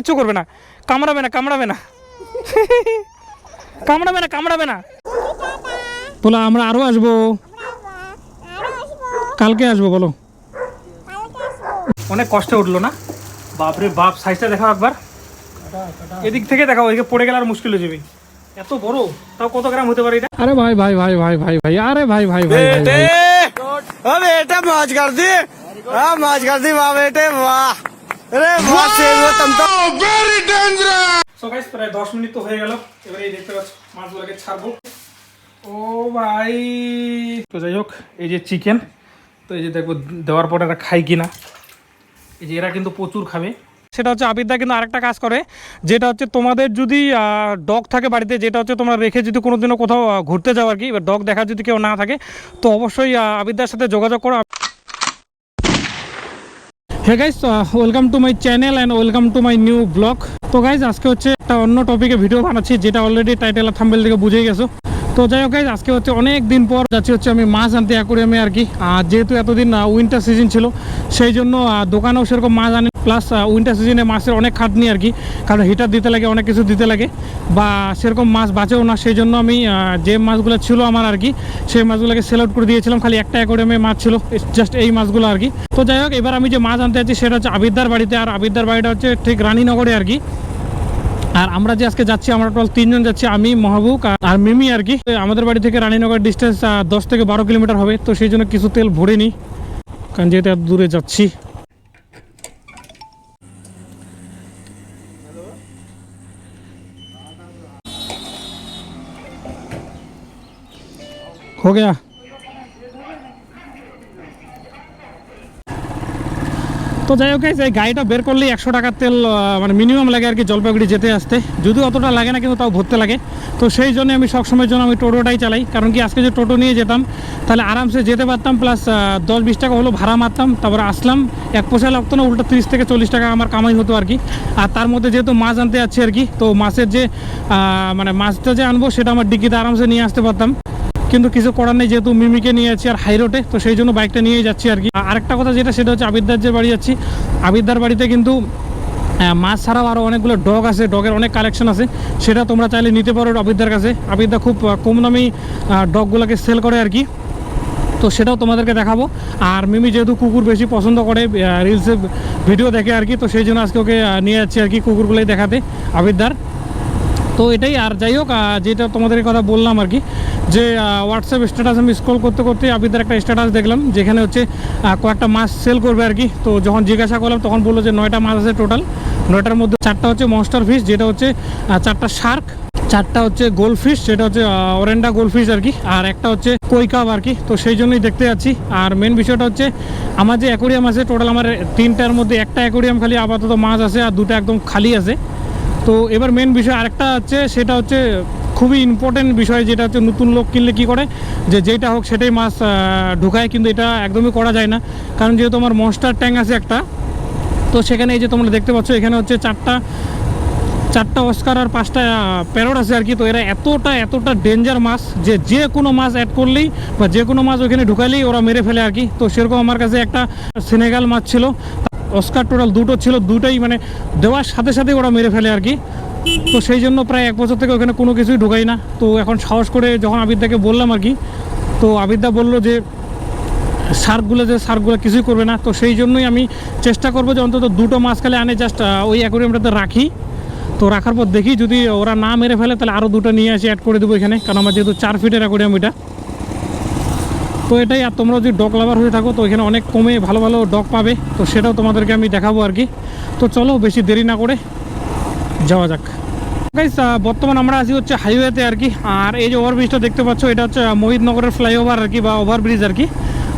কিচ্ছু করবে না। কামড়াবে না কামড়াবে না। কামড়াবে না কামড়াবে না। বলো আমরা আরও আসব। কালকে আসব বলো। অনেক কষ্ট উঠল না? বাপরে বাপ সাইজটা দেখাও একবার। এদিক থেকে দেখাও এদিকে পড়ে গেলে আর মুশকিল হয়ে যাবে। এত বড় তাও কত গ্রাম হতে পারে এটা? আরে ভাই ভাই ভাই ভাই ভাই ভাই আরে ভাই ভাই ভাই ভাই আরে এটা মাছ কাটতি মাছ কাটতি বাপ এটা বাহ দেওয়ার পর খায় কিন্তু প্রচুর খাবে। সেটা হচ্ছে কিন্তু আরেকটা কাজ করে যেটা হচ্ছে তোমাদের যদি ডগ থাকে বাড়িতে যেটা হচ্ছে তোমরা রেখে যদি কোনো দিনও কোথাও ঘুরতে যাও আর কি ডগ দেখার যদি কেউ না থাকে তো অবশ্যই আবিদার সাথে যোগাযোগ করো। Hey guys welcome to my channel and welcome to my new vlog তো গাইজ আজকে হচ্ছে একটা অন্য টপিকে ভিডিও বানাচ্ছি, যেটা অলরেডি টাইটেল থাম্বেল থেকে বুঝে গেছো। তো যাই হোক আজকে হচ্ছে অনেক দিন পর যাচ্ছি হচ্ছে আমি মাছ আনতে অ্যাকোরিয়ামে আর কি। আর যেহেতু এতদিন উইন্টার সিজন ছিল, সেই জন্য দোকানেও সেরকম মাছ আনে প্লাস উইন্টার সিজনে মাছের অনেক খাটনি আর কি, কারণ হিটার দিতে লাগে, অনেক কিছু দিতে লাগে, বা সেরকম মাছ বাঁচেও না, সেই জন্য আমি যে মাছগুলো ছিল আমার আর কি, সেই মাছগুলোকে সেল আউট করে দিয়েছিলাম, খালি একটা অ্যাকোরিয়ামে মাছ ছিল জাস্ট এই মাছগুলো আর কি। তো যাই হোক, এবার আমি যে মাছ আনতে যাচ্ছি, সেটা হচ্ছে আবিদ্দার বাড়িতে, আর আবিদ্দার বাড়িটা হচ্ছে ঠিক রানীনগরে আর কি। আর আমরা যে আজকে যাচ্ছি আমরা টোটাল তিনজন যাচ্ছি আমি মহাবুক আর- আর মিমি আর কি তো আমাদের বাড়ি থেকে রানীনগর ডিস্টেন্স দশ থেকে বারো কিলোমিটার হবে তো সেই জন্য কিছু তেল ভরে নিই কারণ যেহেতু এত দূরে যাচ্ছি हो गया তো যাই হোক, এই গাড়িটা বের করলেই একশো টাকার তেল মানে মিনিমাম লাগে আর কি জলপাইগুড়ি যেতে আসতে। যদিও অতটা লাগে না, কিন্তু তাও ভরতে লাগে। তো সেই জন্য আমি সবসময়ের জন্য আমি টোটোটাই চালাই। কারণ কি, আজকে যে টোটো নিয়ে যেতাম, তাহলে আরামসে যেতে পারতাম প্লাস দশ বিশ টাকা হলো ভাড়া মারতাম, তারপরে আসলাম। এক পয়সা লাগতো না, উল্টো তিরিশ থেকে চল্লিশ টাকা আমার কামাই হতো আর কি। আর তার মধ্যে যেহেতু মাছ আনতে যাচ্ছি আর কি, তো মাছের যে মানে মাছটা যে আনব, সেটা আমার ডিকিতে আরামসে নিয়ে আসতে পারতাম। কিন্তু কিছু করার নেই, যেহেতু মিমিকে নিয়ে যাচ্ছি আর হাই রোডে তো সেই জন্য বাইকটা নিয়ে যাচ্ছি আর কি। আরেকটা কথা যেটা, সেটা হচ্ছে আবিদ্দার যে বাড়ি যাচ্ছি আবিদ্দার বাড়িতে কিন্তু মাছ ছাড়াও আরও অনেকগুলো ডগ আছে ডগের অনেক কালেকশন আছে। সেটা তোমরা চাইলে নিতে পারো আবিদ্দার কাছে। আবিদ্দা খুব কম দামি ডগগুলোকে সেল করে আর কি। তো সেটাও তোমাদেরকে দেখাবো। আর মিমি যেহেতু কুকুর বেশি পছন্দ করে রিলসে ভিডিও দেখে আর কি, তো সেই জন্য আজকে ওকে নিয়ে যাচ্ছি আর কি কুকুরগুলোই দেখাতে আবিদ্দার তো এটাই, আর যাই হোক যেটা তোমাদের কথা বললাম আর কি, যে হোয়াটসঅ্যাপ স্ট্যাটাস আমি স্ক্রল করতে করতে আবিদার একটা স্ট্যাটাস দেখলাম, যেখানে হচ্ছে কয়েকটা মাছ সেল করবে আর কি। তো যখন জিজ্ঞাসা করলাম, তখন বলল যে নয়টা মাছ আছে টোটাল নয়টার মধ্যে চারটা হচ্ছে মনস্টার ফিশ যেটা হচ্ছে চারটা শার্ক চারটা হচ্ছে গোল্ড ফিশ সেটা হচ্ছে অরেন্ডা গোল্ড ফিশ আর কি, আর একটা হচ্ছে কৈকাব আর কি। তো সেই জন্যই দেখতে যাচ্ছি। আর মেন বিষয়টা হচ্ছে, আমার যে অ্যাকোরিয়াম আছে টোটাল আমার তিনটার মধ্যে একটা অ্যাকোরিয়াম খালি আপাতত মাছ আছে, আর দুটো একদম খালি আছে। তো এবার মেন বিষয় আরেকটা হচ্ছে সেটা হচ্ছে খুবই ইম্পর্টেন্ট বিষয়, যেটা হচ্ছে নতুন লোক কিনলে কি করে? যে যেটা হোক সেটাই মাছ ঢুকায়, কিন্তু এটা একদমই করা যায় না। কারণ যেহেতু আমার মনস্টার ট্যাঙ্ক আছে একটা, তো সেখানে এই যে তোমরা দেখতে পাচ্ছ, এখানে হচ্ছে চারটা চারটা অস্কার আর পাঁচটা প্যারোট আছে আর কি। তো এরা এতটা এতটা ডেঞ্জার মাছ যে যে কোনো মাছ অ্যাড করলেই বা যে কোনো মাছ ওখানে ঢুকালেই ওরা মেরে ফেলে আর কি। তো সেরকম আমার কাছে একটা সেনেগাল মাছ ছিল। অস্কার টোটাল দুটো ছিল, দুটোই মানে দেওয়ার সাথে সাথে ওরা মেরে ফেলে আর কি। তো সেই জন্য প্রায় এক বছর থেকে ওখানে কোনো কিছুই ঢুকাই না। তো এখন সাহস করে যখন আবিদ্যাকে বললাম আর কি, তো আবিদ্যা বলল যে সার্কগুলো যে সার্কগুলো কিছুই করবে না। তো সেই জন্যই আমি চেষ্টা করব যে অন্তত দুটো মাছ খালি আনে জাস্ট ওই অ্যাকোরিয়ামটাতে রাখি। তো রাখার পর দেখি যদি ওরা না মেরে ফেলে, তাহলে আরও দুটো নিয়ে আসি অ্যাড করে দেবো এখানে। কারণ আমার যেহেতু চার ফিটের অ্যাকোরিয়াম এটা। তো এটাই আর তোমরা যদি ডগ লাভার হয়ে থাকো তো এখানে অনেক কমে ভালো ভালো ডগ পাবে। তো সেটাও তোমাদেরকে আমি দেখাবো আর কি। তো চলো বেশি দেরি না করে যাওয়া যাক। বর্তমান আমরা আছি হচ্ছে হাইওয়েতে আর কি। আর এই যে ওভারব্রিজটা দেখতে পাচ্ছ এটা হচ্ছে আহ, মোহিতনগরের ফ্লাইওভার আর কি বা ওভারব্রিজ আর কি।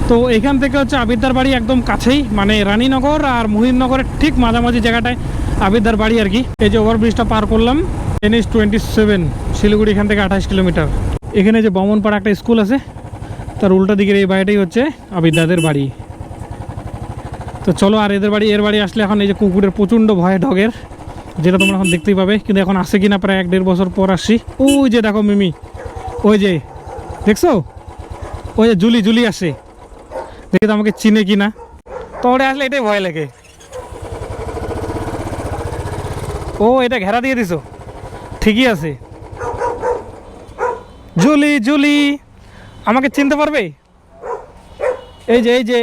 তো এখান থেকে হচ্ছে আবিদ্দার বাড়ি একদম কাছেই মানে রানীনগর আর মোহিতনগরের ঠিক মাঝামাঝি জায়গাটায় আবিদ্দার বাড়ি আর কি। এই যে ওভারব্রিজটা পার করলাম এনএস টোয়েন্টি সেভেন শিলিগুড়ি এখান থেকে আঠাশ কিলোমিটার। এখানে যে বমনপাড়া একটা স্কুল আছে তার উল্টা দিকের এই বাড়িটাই হচ্ছে আবিদ্দাদের বাড়ি। তো চলো আর এদের বাড়ি, এর বাড়ি আসলে এখন এই যে কুকুরের প্রচণ্ড ভয় ডগের, যেটা তোমরা এখন দেখতেই পাবে, কিন্তু এখন আসে কিনা প্রায় এক দেড় বছর পর আসছি। ওই যে দেখো মিমি, ওই যে, দেখছ? ওই যে জুলি জুলি আসে। দেখে তো আমাকে চিনে কিনা। তো ওরে আসলে এটাই ভয় লাগে। ও, এটা ঘেরা দিয়ে দিছো? ঠিকই আছে। Julie Julie! আমাকে চিনতে পারবে? এই যে এই যে।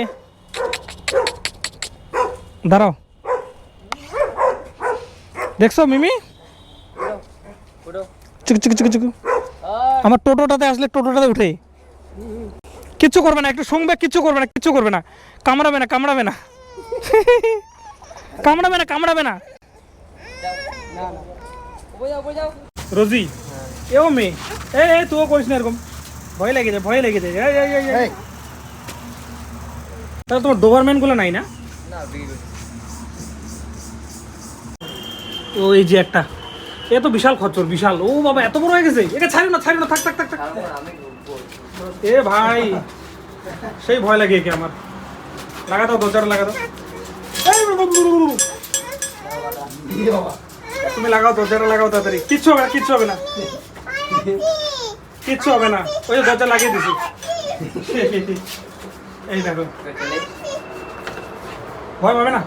দাঁড়াও। দেখছ মিমি? চুক চুক চুক চুক। আমার টোটোটাতে আসলে টোটোটাতে উঠে। কিচ্ছু করবে না একটু শুনবে কিচ্ছু করবে না কিচ্ছু করবে না। কামড়াবে না কামড়াবে না। কামড়াবে না কামড়াবে না। রোজি। এও মেয়ে। এ তুইও করিস না এরকম। ভয় লেগে যায় ভয় লেগে যায়। তাহলে তোমার ডোবারম্যানগুলো নাই না? ও এই যে একটা। এ তো বিশাল খচ্চর বিশাল। ও বাবা এত বড় হয়ে গেছে। একে ছাড়ি না ছাড়ি না থাক থাক থাক থাক। এ ভাই সেই ভয় লাগে একে আমার। লাগা দাও দরজাটা লাগা দাও। তুমি লাগাও দরজাটা লাগাও তাড়াতাড়ি। কিচ্ছু হবে না কিচ্ছু হবে না। কিচ্ছু হবে না। ওই যে দরজা লাগিয়ে দিছি। এই দেখো। ভয় পাবে না?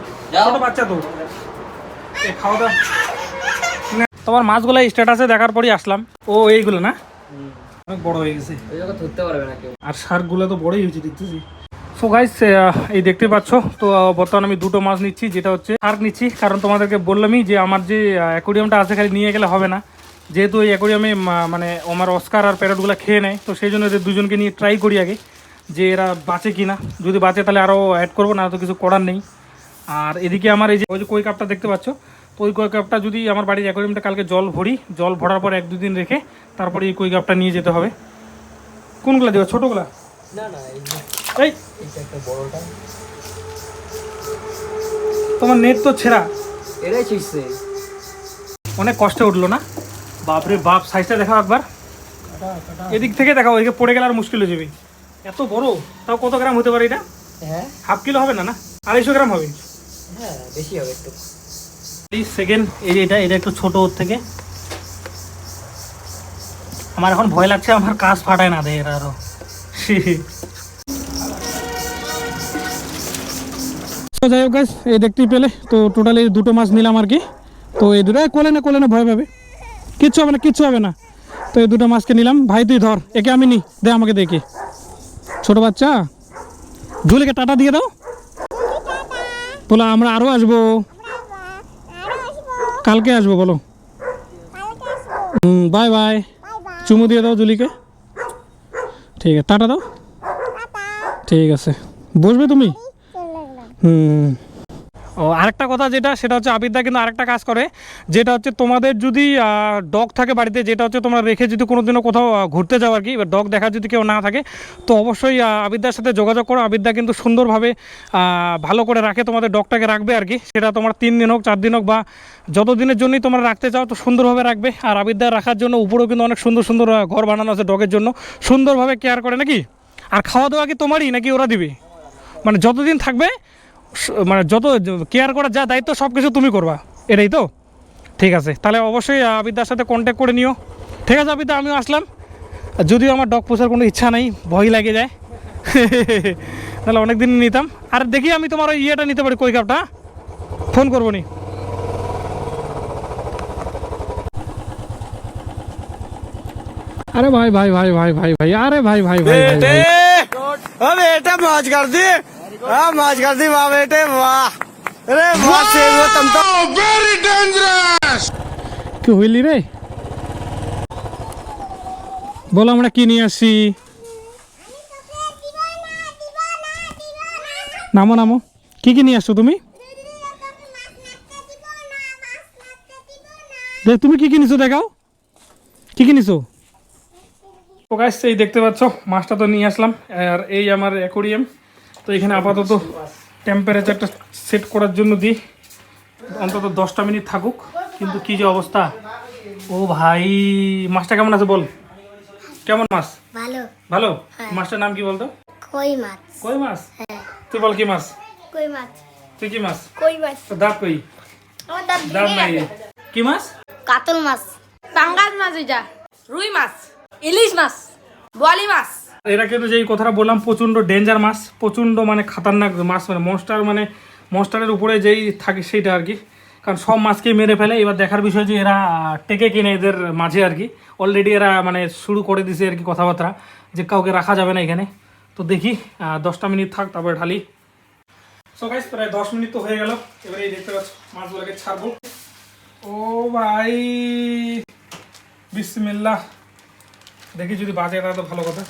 ছোট বাচ্চা তো। খাওয়া দাওয়া তোমার মাছগুলো স্ট্যাটাসে দেখার পরই আসলাম। ও এইগুলো না? অনেক বড় হয়ে গেছে। ধরতে পারবে না কেউ। আর শার্কগুলো তো বড়ই হয়েছে দেখতেছি। সো গাইস এই দেখতে পাচ্ছ তো বর্তমানে আমি দুটো মাছ নিচ্ছি যেটা হচ্ছে শার্ক নিচ্ছি। কারণ তোমাদেরকে বললামই যে আমার যে অ্যাকোরিয়ামটা আছে খালি নিয়ে গেলে হবে না। যেহেতু এই অ্যাকোরিয়ামে মানে আমার অস্কার আর প্যারটগুলো খেয়ে নেয় তো সেই জন্য এদের দুজনকে নিয়ে ট্রাই করি আগে যে এরা বাঁচে কি না যদি বাঁচে তাহলে আরও অ্যাড করব না তো কিছু করার নেই। আর এদিকে আমার এই যে ওই যে কই কাপটা দেখতে পাচ্ছ তো ওই কই কাপটা যদি আমার বাড়ির অ্যাকোরিয়ামটা কালকে জল ভরি জল ভরার পর এক দুদিন রেখে তারপরে এই কই কাপটা নিয়ে যেতে হবে। কোনগুলা দেওয়া ছোটোগুলা? এই তোমার নেট তো ছেঁড়া। এরাই ছিঁড়ছে। অনেক কষ্টে উঠল না? বাপরে বাপ সাইজটা দেখাও একবার। এদিক থেকে দেখাও এদিকে পড়ে গেলে আর মুশকিল হয়ে যাবে। এত বড়? তাও কত গ্রাম হতে পারে এটা? হ্যাঁ। হাফ কিলো হবে না না? আড়াইশো গ্রাম হবে। হ্যাঁ বেশি হবে একটু। প্লিজ সেকেন্ড এই এটা এটা একটু ছোট ওর থেকে। আমার এখন ভয় লাগছে আমার কাজ ফাটায় না দেয় এরা আরও। তো যাই হোক guys, এই দেখতেই পেলে। তো টোটালি দুটো মাছ নিলাম আর কি। তো এই দুটো কোলে না কোলে না ভয় পাবে? কিচ্ছু হবে না, কিচ্ছু হবে না। তো এই দুটো মাছকে নিলাম। ভাই, তুই ধর, একে আমি নি, দে আমাকে দেখি। ছোট বাচ্চা, ঝুলিকে টাটা দিয়ে দাও। বলো, আমরা আরও আসব। কালকে আসব, বলো। হুম বাই বাই চুমু দিয়ে দাও জুলিকে ঠিক আছে, টাটা দাও। ঠিক আছে। বসবে তুমি? হুম। ও, আরেকটা কথা যেটা, সেটা হচ্ছে আবিদ্যা কিন্তু আরেকটা কাজ করে, যেটা হচ্ছে তোমাদের যদি ডগ থাকে বাড়িতে, যেটা হচ্ছে তোমরা রেখে যদি কোনোদিনও কোথাও ঘুরতে যাও আর কি এবার ডগ দেখার যদি কেউ না থাকে, তো অবশ্যই আবিদ্যার সাথে যোগাযোগ করো। আবিদ্যা কিন্তু সুন্দরভাবে ভালো করে রাখে, তোমাদের ডগটাকে রাখবে আর কি। সেটা তোমার তিন দিন হোক, চার দিন হোক, বা যত দিনের জন্যই তোমরা রাখতে চাও, তো সুন্দরভাবে রাখবে। আর আবিদ্যা রাখার জন্য উপরেও কিন্তু অনেক সুন্দর সুন্দর ঘর বানানো আছে ডগের জন্য। সুন্দরভাবে কেয়ার করে নাকি? আর খাওয়া দাওয়া কি তোমারই, নাকি ওরা দিবে? মানে যতদিন থাকবে মানে যত কেয়ার করার যা দায়িত্ব সব কিছু তুমি করবা এটাই তো ঠিক আছে তাহলে অবশ্যই আবিদার সাথে কন্ট্যাক্ট করে নিও ঠিক আছে আবিদা আমিও আসলাম যদিও আমার ডগ পোষার কোনো ইচ্ছা নাই ভয় লাগে যায় তাহলে অনেক দিন নিতাম আর দেখি আমি তোমার ওই ইয়েটা নিতে পারি কই কাপটা ফোন করব নি আরে ভাই ভাই ভাই ভাই ভাই ভাই আরে ভাই ভাই ভাই ভাই এটা মাছ কাটছি হ্যাঁ মাছ খাসি রে বাহ হইলি রে? বল আমরা কি নিয়ে আসি নামো নামো। কি কি নিয়ে আসছো তুমি? দেখ তুমি কি কিনেছো দেখাও। কি কিনেছো? প্রকাশ এই দেখতে পাচ্ছ মাছটা তো নিয়ে আসলাম আর এই আমার অ্যাকোরিয়াম তো এখানে আপাতত টেম্পারেচারটা সেট করার জন্য দিই। অন্তত দশটা মিনিট থাকুক। কিন্তু কি যে অবস্থা? ও ভাই মাছটা কেমন আছে বল? কেমন মাছ? ভালো। ভালো? মাছটার নাম কি বলতো? কই মাছ? কই মাছ? হ্যাঁ। তুই বল কি মাছ? কই মাছ? তুই কি মাছ? কই মাছ? তোর দাঁত কই? আমার দাঁত দাঁত নাই। কি মাছ? কাতল মাছ। পাঙ্গাস মাছ এটা। রুই মাছ। ইলিশ মাছ। বোয়ালি মাছ। এরা কিন্তু যেই কথাটা বললাম, প্রচণ্ড ডেঞ্জার মাছ, প্রচণ্ড মানে খাতারনাক মাছ মানে মনস্টার মানে মনস্টারের উপরে যেই থাকে সেইটা আর কি। কারণ সব মাছকেই মেরে ফেলে। এবার দেখার বিষয় যে এরা টেকে কিনে এদের মাঝে আর কি। অলরেডি এরা মানে শুরু করে দিছে আর কি কথাবার্তা, যে কাউকে রাখা যাবে না এখানে। তো দেখি দশটা মিনিট থাক, তারপরে ঢালি। সো প্রায় দশ মিনিট তো হয়ে গেল। এবারে এই দেখতে পাচ্ছ, মাছগুলোকে ছাড়বো। ও ভাই, বিসমিল্লাহ। দেখি যদি বাজে তাহলে তো ভালো কথা।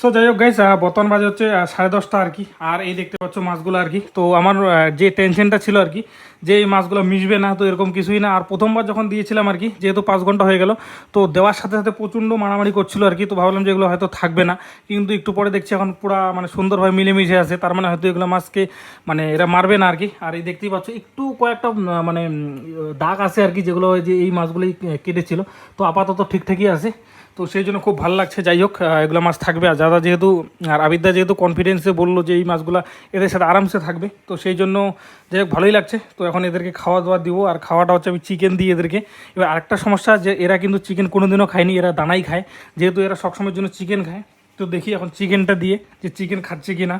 সো যাই হোক গাইস বর্তমান বাজে হচ্ছে সাড়ে দশটা আর কি। আর এই দেখতে পাচ্ছ মাছগুলো আর কি। তো আমার যে টেনশনটা ছিল আর কি, যে এই মাছগুলো মিশবে না, তো এরকম কিছুই না। আর প্রথমবার যখন দিয়েছিলাম আর কি, যেহেতু পাঁচ ঘণ্টা হয়ে গেল, তো দেওয়ার সাথে সাথে প্রচণ্ড মারামারি করছিল আর কি। তো ভাবলাম যে এগুলো হয়তো থাকবে না। কিন্তু একটু পরে দেখছি এখন পুরা মানে সুন্দরভাবে মিলেমিশে আছে। তার মানে হয়তো এগুলো মাছকে মানে এরা মারবে না আর কি। আর এই দেখতেই পাচ্ছ, একটু কয়েকটা মানে দাগ আছে আর কি, যেগুলো যে এই মাছগুলোই কেটেছিল। তো আপাতত ঠিকঠাকই আছে। তো সেই জন্য খুব ভালো লাগছে। যাই হোক এগুলো মাছ থাকবে। আর দাদা যেহেতু, আর আবিদ্যা যেহেতু কনফিডেন্সে বলল যে এই মাছগুলো এদের সাথে আরামসে থাকবে, তো সেই জন্য যাই হোক, ভালোই লাগছে। তো এখন এদেরকে খাওয়া দাওয়া দিব। আর খাওয়াটা হচ্ছে আমি চিকেন দিই এদেরকে। এবার আরেকটা সমস্যা যে এরা কিন্তু চিকেন কোনোদিনও খায়নি, এরা দানাই খায়। যেহেতু এরা সবসময়ের জন্য চিকেন খায়, তো দেখি এখন চিকেনটা দিয়ে যে চিকেন খাচ্ছে কি না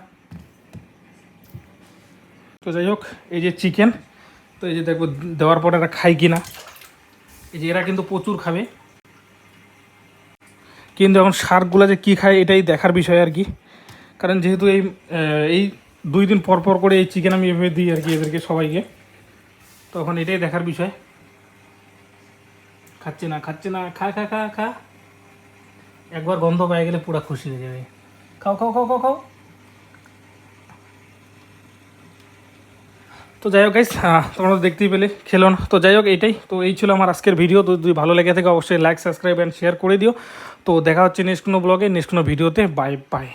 তো যাই হোক, এই যে চিকেন তো এই যে দেখব দেওয়ার পর এরা খায় কি না এই যে এরা কিন্তু প্রচুর খাবে। কিন্তু এখন শার্কগুলো যে কী খায় এটাই দেখার বিষয় আর কি। কারণ যেহেতু এই এই দুই দিন পর পর করে এই চিকেন আমি এভাবে দিই আর কি এদেরকে সবাইকে, তখন এটাই দেখার বিষয়। খাচ্ছে না খাচ্ছে না, খা খা খা খা। একবার গন্ধ পেয়ে গেলে পুরা খুশি হয়ে যাবে। খাও খাও খাও খাও খাও। তো যাই হোক গাইস তোমরা দেখতেই পেলে, খেলো না। তো যাই হোক এটাই তো এই ছিল আমার আজকের ভিডিও তো যদি ভালো লেগে থাকে, অবশ্যই লাইক সাবস্ক্রাইব অ্যান্ড শেয়ার করে দিও। তো দেখা হচ্ছে নেক্সট কোনো ব্লগে নেক্সট কোনো ভিডিওতে বাই বাই